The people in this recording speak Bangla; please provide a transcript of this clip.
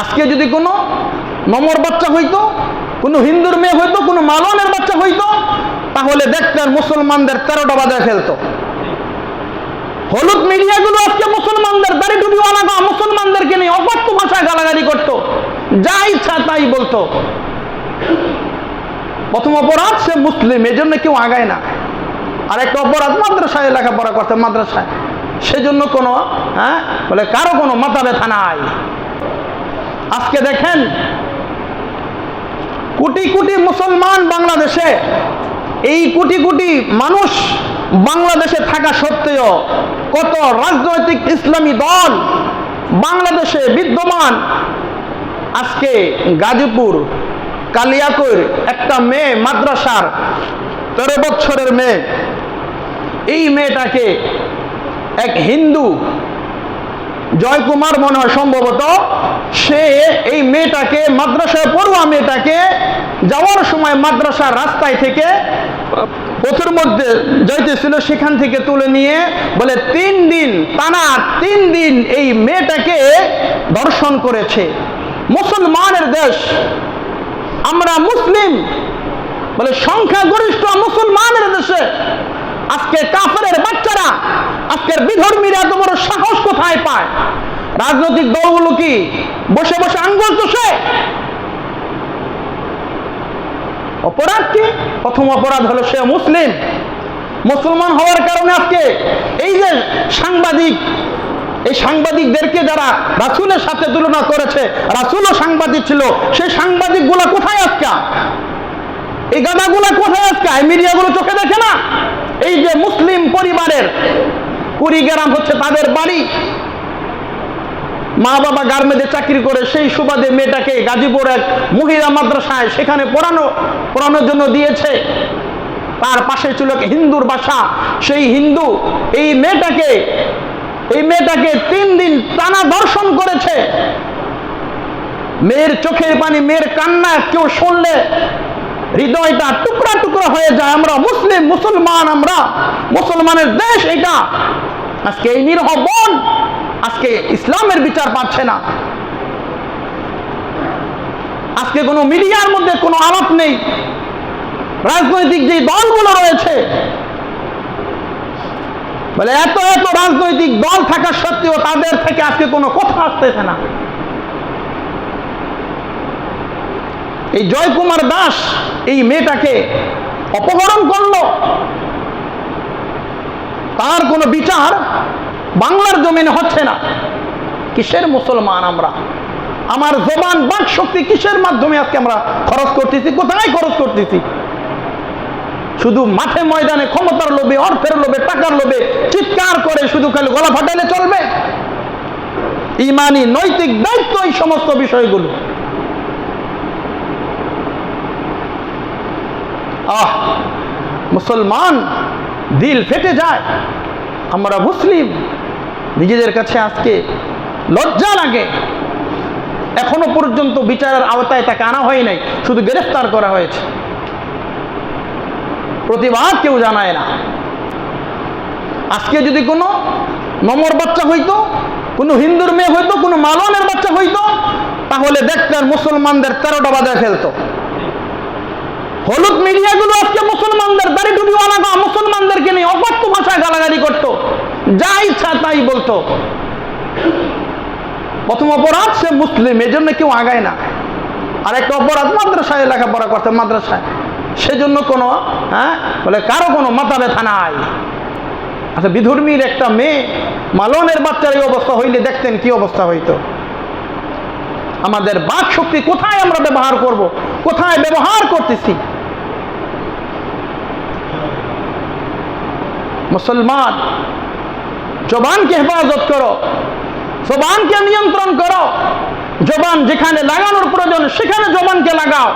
আজকে যদি কোনো নমর বাচ্চা হইতো, কোনো হিন্দুর মেয়ে হইতো, কোনো মালনের বাচ্চা হইতো, তাহলে দেখতেন মুসলমানদের তেরোটা বাজায় ফেলতো। হলুদ মিডিয়াগুলো আজকে মুসলমানদের দাড়ি টুপি আলাদা মুসলমানদেরকে নিয়ে অকথ্য ভাষায় গালাগালি করতো। যা ইচ্ছা তাই বলতো। প্রথম অপরাধ, সে মুসলিম জন্য কেউ আগায় না। আর একটা অপরাধ, মাদ্রাসায় লেখাপড়া করতে, মাদ্রাসায়। সেজন্য কোনো হ্যাঁ? বলে কারও কোনো মাথা ব্যথা নাই। আজকে দেখেন, কোটি কোটি মুসলমান বাংলাদেশে, এই কোটি কোটি মানুষ বাংলাদেশে থাকা সত্ত্বেও কত রাজনৈতিক ইসলামী দল বাংলাদেশে বিদ্যমান। আজকে গাজীপুর, কালিয়াকুর একটা মেয়ে মাদ্রাসার তেরো বছরের মেয়ে, এই মেয়েটাকে এক হিন্দু জয়কুমার মনে হয় সম্ভবত সে এই মেয়েটাকে, মাদ্রাসায় পড়ুয়া মেয়েটাকে যাওয়ার সময় মাদ্রাসার রাস্তায় থেকে, পথের মধ্যে যাইতেছিল, সেখান থেকে তুলে নিয়ে বলে, তিন দিন, টানা তিন দিন এই মেয়েটাকে দর্শন করেছে। মুসলমানের দেশ, আমরা মুসলিম। বলে, সংখ্যাগরিষ্ঠ মুসলমানের দেশে আজকে কাফের বাচ্চারা, আজকের বিধর্মীরা এত বড় সাহস কোথায় পায়? রাজনৈতিক দলগুলো কি বসে বসে আঙ্গুল চষে অপরাধ কি? প্রথম অপরাধ হলো সে মুসলিম। মুসলমান হওয়ার কারণে আজকে এই যে সাংবাদিক, এই সাংবাদিকদেরকে যারা রাসুলের সাথে তুলনা করেছে, রাসুলও সাংবাদিক ছিল, সেই সাংবাদিকগুলো কোথায় আজকা? এই গাদাগুলা কোথায় আজকে? এই মিডিয়াগুলো চোখে দেখে এই যে মুসলিম পরিবারের কুড়িগ্রাম হচ্ছে তাদের বাড়ি। মা বাবা গার্মেন্টে চাকরি করে, সেই সুবাদে মেয়েটাকে গাজীপুর এক মহিলা মাদ্রাসায় সেখানে পড়ানো, পড়ানোর জন্য দিয়েছে। তার পাশে ছিল হিন্দুর বাসা। সেই হিন্দু এই মেয়েটাকে এই মেয়েটাকে তিন দিন টানা দর্শন করেছে। মেয়ের চোখের পানি, মেয়ের কান্না, কেউ শুনলে হৃদয়টা টুকরা টুকরা হয়ে যায়। আমরা মুসলিম, মুসলমান, আমরা মুসলমানের দেশ এটা। আজকে এই নিরহ বোন আজকে ইসলামের বিচার পাচ্ছে না। আজকে কোনো মিডিয়ার মধ্যে কোনো আলাপ নেই। রাজনৈতিক যে দলগুলো রয়েছে, বলে এত এত রাজনৈতিক দল থাকা সত্ত্বেও তাদের থেকে আজকে কোনো কথা আসতেছে না। এই জয়কুমার দাস এই মেয়েটাকে অপহরণ করল। তার কোনো বিচার বাংলার জমিনে হচ্ছে না। কিসের মুসলমান আমরা? আমার জবান বাক শক্তি কিসের মাধ্যমে আজকে আমরা খরচ করতেছি? কোথায় খরচ করতেছি? শুধু মাঠে ময়দানে ক্ষমতার লোভে, অর্থের লোভে, টাকার লোভে চিৎকার করে শুধু খালি গলা ফাটাইলে চলবে? ইমানি, নৈতিক দায়িত্ব এই সমস্ত বিষয়গুলো। আহ, মুসলমান, দিল ফেটে যায়। আমরা মুসলিম, নিজেদের কাছে আজকে লজ্জা লাগে। এখনও পর্যন্ত বিচারের আওতায় তাকে আনা হয় নাই, শুধু গ্রেফতার করা হয়েছে। প্রতিবাদ কেউ জানায় না। আজকে যদি কোনো নমর বাচ্চা হইতো, কোনো হিন্দুর মেয়ে হইতো, কোনো মালনের বাচ্চা হইতো, তাহলে দেখতেন মুসলমানদের তেরোটা বাজায় ফেলতো। হলুদ মিডিয়াগুলো আজকে মুসলমানদের, দাড়ি টুপি আলাদা মুসলমানদেরকে নিয়ে অকথ্য ভাষায় গালাগালি করতো। যা ইচ্ছা তাই বলতো। প্রথম অপরাধ, সে মুসলিম এই জন্য কেউ আগায় না। আর একটা অপরাধ, মাদ্রাসায় লেখাপড়া করতে মাদ্রাসায়। সেজন্য কোনো হ্যাঁ বলে কারও কোনো মাথা ব্যথা নাই। আচ্ছা বিধর্মীর একটা মেয়ে, মালনের বাচ্চার এই অবস্থা হইলে দেখতেন কি অবস্থা হইতো? আমাদের বাক শক্তি কোথায় আমরা ব্যবহার করব? কোথায় ব্যবহার করতেছি? মুসলমান জবানকে হেফাজত করো জবানকে নিয়ন্ত্রণ করো জবান যেখানে লাগানোর প্রয়োজন সেখানে জবানকে লাগাও